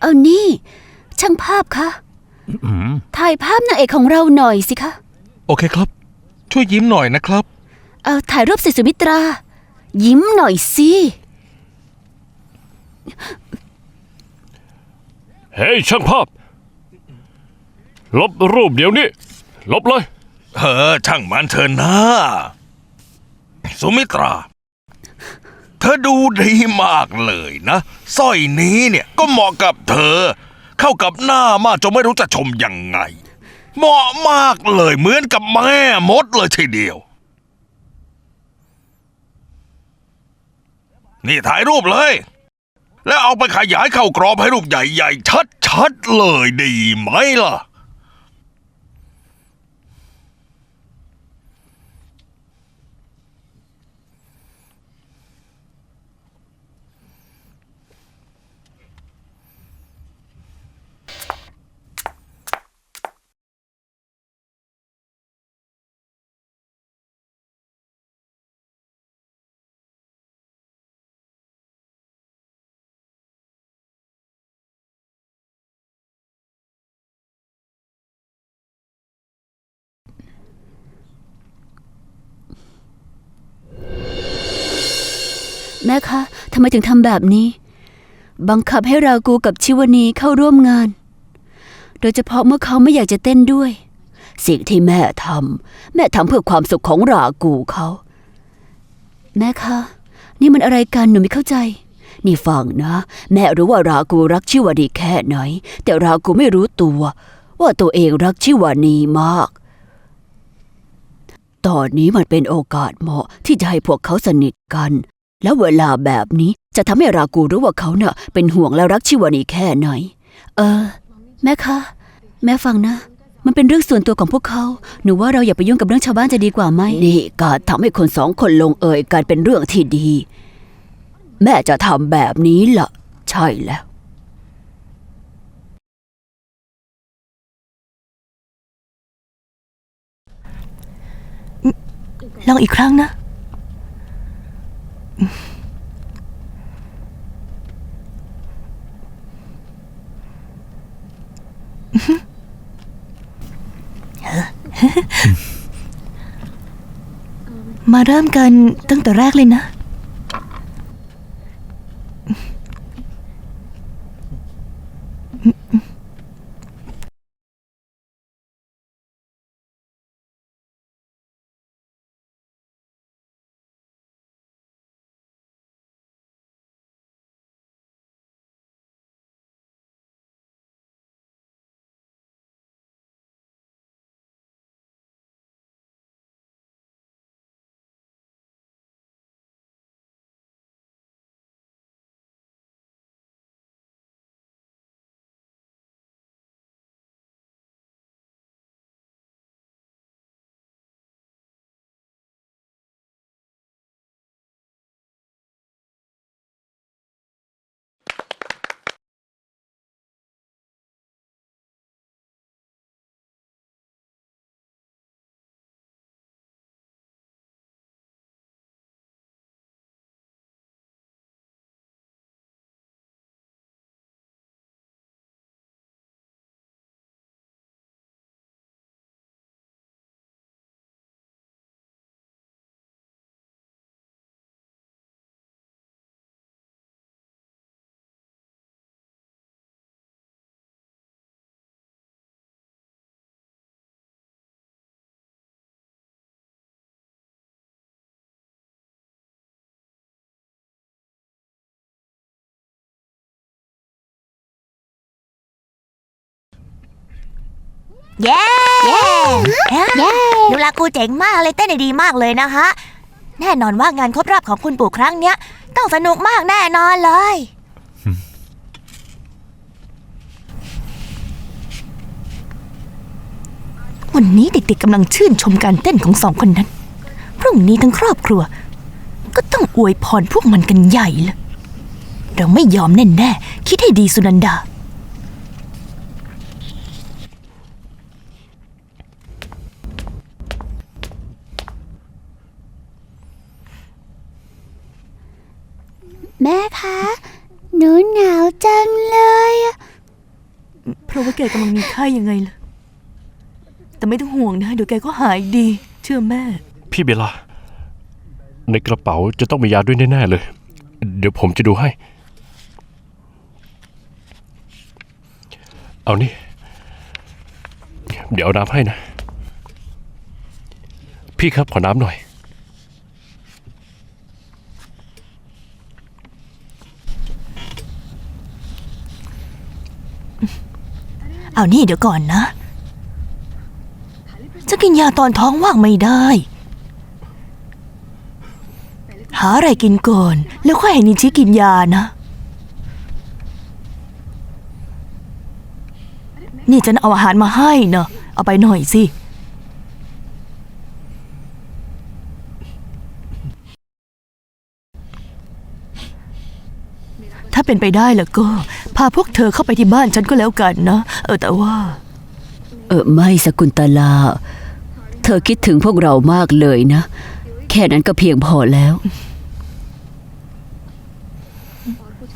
เอานี่ ช่างภาพคะอืมถ่ายภาพนางเอกของเราหน่อยสิคะ โอเคครับ ช่วยยิ้มหน่อยนะครับ เอาถ่ายรูปสิสุมิตรา ยิ้มหน่อยสิเฮ้ยช่างภาพ ลบรูปเดี๋ยวนี้ ลบเลย เออช่างมันเถอะนะสุมิตรา เธอดูดีมากเลยนะสร้อยนี้เนี่ยก็เหมาะกับเธอ เข้ากับหน้ามากจนไม่รู้จะชมยังไง เหมาะมากเลยเหมือนกับแม่มดเลยทีเดียว นี่ถ่ายรูปเลย แล้วเอาไปขยายเข้ากรอบให้รูปใหญ่ๆชัดๆเลยดีไหมล่ะ แม่คะทำไมถึงทำแบบนี้ บังคับให้รากูกับชิวนีเข้าร่วมงาน โดยเฉพาะเมื่อเขาไม่อยากจะเต้นด้วย สิ่งที่แม่ทำแม่ทำเพื่อความสุขของรากูเขา แม่คะ นี่มันอะไรกันหนูไม่เข้าใจ นี่ฟังนะ แม่รู้ว่ารากูรักชิวานีแค่ไหน แต่รากูไม่รู้ตัว ว่าตัวเองรักชิวานีมากตอนนี้มันเป็นโอกาสเหมาะที่จะให้พวกเขาสนิทกัน แล้วเวลาแบบนี้จะทำให้รากูรู้ว่าเขาเน่ะเป็นห่วงและรักชิวานีแค่ไหน เออ แม่คะ แม่ฟังนะ มันเป็นเรื่องส่วนตัวของพวกเขา หนูว่าเราอย่าไปยุ่งกับเรื่องชาวบ้านจะดีกว่าไหมนี่การทำให้คนสองคนลงเอยกันเป็นเรื่องที่ดี แม่จะทำแบบนี้ล่ะ ใช่แล้วลองอีกครั้งนะ มาเริ่มกันตั้งแต่แรกเลยนะ เย้เย้ดูลากูเจ๋งมากเลยเต้นได้ดีมากเลยนะฮะแน่นอนว่างานครบรอบของคุณปู่ครั้งเนี้ย ต้องสนุกมากแน่นอนเลย วันนี้เด็กๆกำลังชื่นชมการเต้นของสองคนนั้น พรุ่งนี้ทั้งครอบครัว ก็ต้องอวยพรพวกมันกันใหญ่เลยเราไม่ยอมแน่ๆ คิดให้ดีสุนันดา แม่คะ หนูหนาวจังเลย เพราะว่าแกกำลังมีไข้ยังไงล่ะ แต่ไม่ต้องห่วงนะ เดี๋ยวแกก็หายดี เชื่อแม่ พี่เบลาในกระเป๋าจะต้องมียาด้วยแน่ ๆ เลย เดี๋ยวผมจะดูให้ เอานี่ เดี๋ยวเอาน้ำให้นะ พี่ครับขอน้ำหน่อย เอานี่เดี๋ยวก่อนนะ จะกินยาตอนท้องว่างไม่ได้ หาอะไรกินก่อน แล้วค่อยให้นิชิกินยานะ นี่ฉันเอาอาหารมาให้เนะเอาไปหน่อยสิถ้าเป็นไปได้แล้วก็ พาพวกเธอเข้าไปที่บ้านฉันก็แล้วกันนะ เออแต่ว่า เออไม่สกุลตลา เธอคิดถึงพวกเรามากเลยนะ แค่นั้นก็เพียงพอแล้ว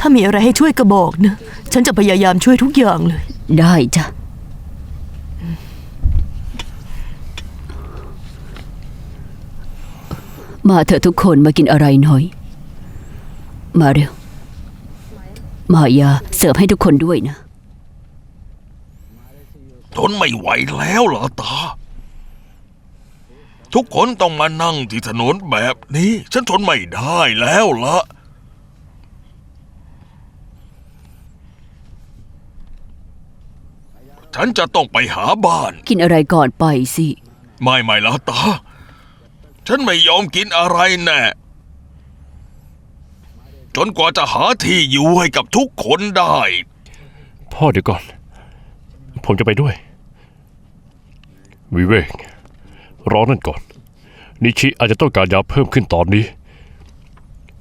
ถ้ามีอะไรให้ช่วยก็บอกนะ ฉันจะพยายามช่วยทุกอย่างเลย ได้จ้ะ มาเถอะทุกคนมากินอะไรหน่อย มาเร็ว มายาเสิร์ฟให้ทุกคนด้วยนะ ทนไม่ไหวแล้วเหรอตา ทุกคนต้องมานั่งที่ถนนแบบนี้ ฉันทนไม่ได้แล้วละฉันจะต้องไปหาบ้าน กินอะไรก่อนไปสิ ไม่ไม่ละตา ฉันไม่ยอมกินอะไรแน่ จนกว่าจะหาที่อยู่ให้กับทุกคนได้ พ่อเดี๋ยวก่อน ผมจะไปด้วย วิเวกรอนั่นก่อน นิชิอาจจะต้องการยาเพิ่มขึ้นตอนนี้